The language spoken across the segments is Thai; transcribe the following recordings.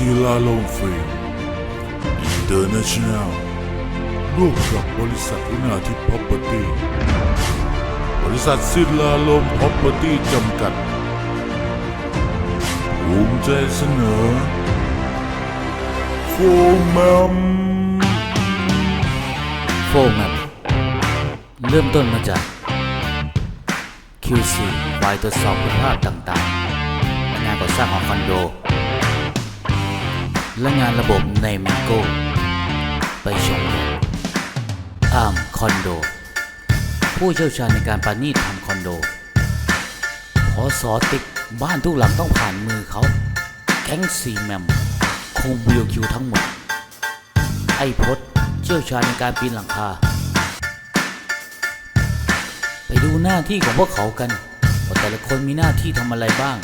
ศิลาลมฟิล์มอินเตอร์เนชั่นแนลร่วมกับบริษัทลุนาทิพย์พ r o p e r t y บริษัทศิลาลมพ r o p e r t y จำกัด ภูมิใจเสนอโฟร์แมมโฟมแมเริ่มต้นมาจาก QC ไฟตรวจสอบคุณภาพต่างๆงานก่อสร้างของคอนโด และงานระบบในมงโกไปชมกันอาร์มคอนโด ผู้เชี่ยวชาญในการประณีตทำคอนโดพอสอติกบ้านทุกหลังต้องผ่านมือเขาแก๊งซีแมมคงบิวคิวทั้งหมด ไอพดเชี่ยวชาญในการปีนหลังคา ไปดูหน้าที่ของพวกเขากันว่าแต่ละคนมีหน้าที่ทำอะไรบ้าง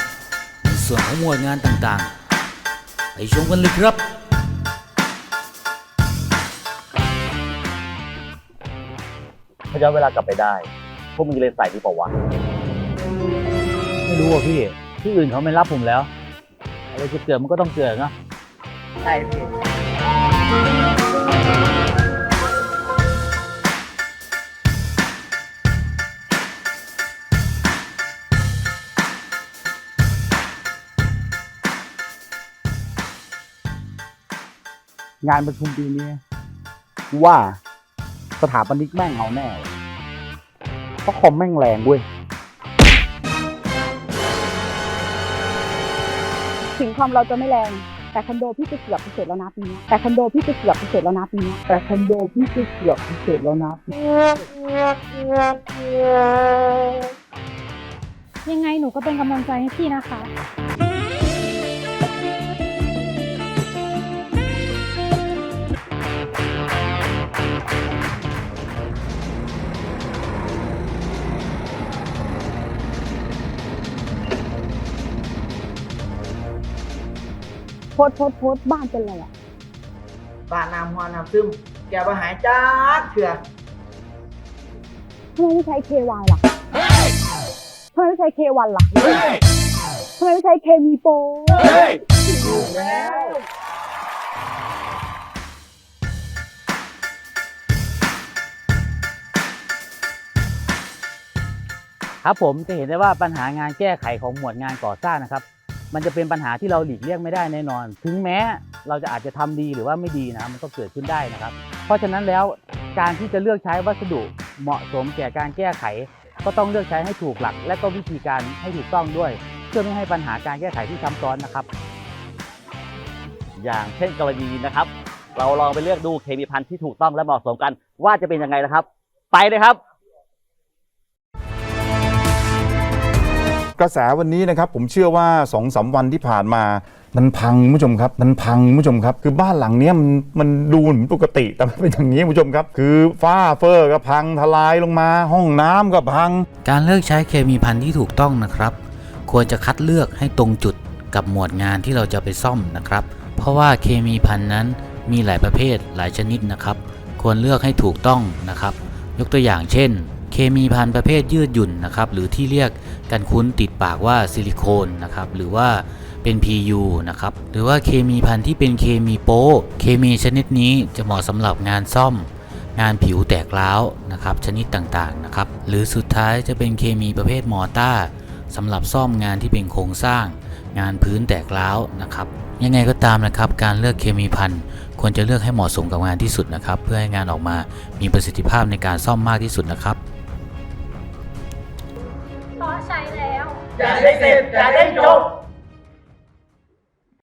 ในส่วนของหมวดงานต่างๆ ไปชมกันเลยครับ ถ้าย้อนเวลากลับไปได้ พวกมึงจะเรียนสายนี้เปล่าวะไม่รู้อะพี่ ที่อื่นเขาไม่รับผมแล้ว อะไรจะเกิดมันก็ต้องเกิดเนาะใช่พี่ งานประชุมปีนี้กูว่าสถาปนิกแม่งเอาแน่ว่ะเพราะคอมแม่งแรงเว้ย ถึงคอมเราจะไม่แรง แต่คอนโดพี่จะเกือบพิเศษแล้วนะปีเนี้ยแต่คอนโดพี่จะเกือบพิเศษแล้วนะปีเนี้ยแต่คอนโดพี่จะเกือบพิเศษแล้วนะยังไงหนูก็เป็นกำลังใจให้พี่นะคะ โพสต์โพสต์โพสต์บ้านเป็นไรอะบ้านน้ำหัวน้ำซึม แกไปหายจ้าเถื่อทำไมไม่ใช้ KY ล่ะทำไมไม่ใช้ K1 ล่ะทำไมไม่ใช้เคมีโปรแล้วครับผมจะเห็นได้ว่าปัญหางานแก้ไขของหมวดงานก่อสร้างนะครับ มันจะเป็นปัญหาที่เราหลีกเลี่ยงไม่ได้แน่นอน ถึงแม้เราจะอาจจะทำดีหรือว่าไม่ดีนะมันก็เกิดขึ้นได้นะครับ เพราะฉะนั้นแล้วการที่จะเลือกใช้วัสดุเหมาะสมแก่การแก้ไข ก็ต้องเลือกใช้ให้ถูกหลัก และก็วิธีการให้ถูกต้องด้วย เพื่อไม่ให้ปัญหาการแก้ไขที่ซ้ำซ้อนนะครับ อย่างเช่นกรณีนี้นะครับ เราลองไปเลือกดูเคมีพันธุ์ที่ถูกต้องและเหมาะสมกัน ว่าจะเป็นยังไงนะครับ ไปเลยครับ กระแสวันนี้นะครับผมเชื่อว่า2องสาวันที่ผ่านมามันพังคุณผู้ชมครับมันพังคุณผู้ชมครับ คือบ้านหลังเนี้ยมันมันดูเหมือนปกติแต่มันเป็นอย่างนี้คุณผู้ชมครับ คือฝ้าเฟอร์ก็พังทลายลงมา ห้องน้ำก็พัง การเลือกใช้เคมีพันธุ์ที่ถูกต้องนะครับ ควรจะคัดเลือกให้ตรงจุดกับหมวดงานที่เราจะไปซ่อมนะครับ เพราะว่าเคมีพันธุ์นั้นมีหลายประเภทหลายชนิดนะครับ ควรเลือกให้ถูกต้องนะครับ ยกตัวอย่างเช่น เคมีพันธุ์ประเภทยืดหยุ่นนะครับหรือที่เรียกกันคุ้นติดปากว่าซิลิโคนนะครับหรือว่าเป็น PU นะครับหรือว่าเคมีพันธุ์ที่เป็นเคมีโป๊เคมีชนิดนี้จะเหมาะสำหรับงานซ่อม งานผิวแตกร้าวนะครับชนิดต่างๆนะครับหรือสุดท้ายจะเป็นเคมีประเภทมอร์ต้าสำหรับซ่อมงานที่เป็นโครงสร้าง งานพื้นแตกร้าวนะครับยังไงก็ตามนะครับ การเลือกเคมีพันธุ์ควรจะเลือกให้เหมาะสมกับงานที่สุดนะครับ เพื่อให้งานออกมามีประสิทธิภาพในการซ่อมมากที่สุดนะครับ เพร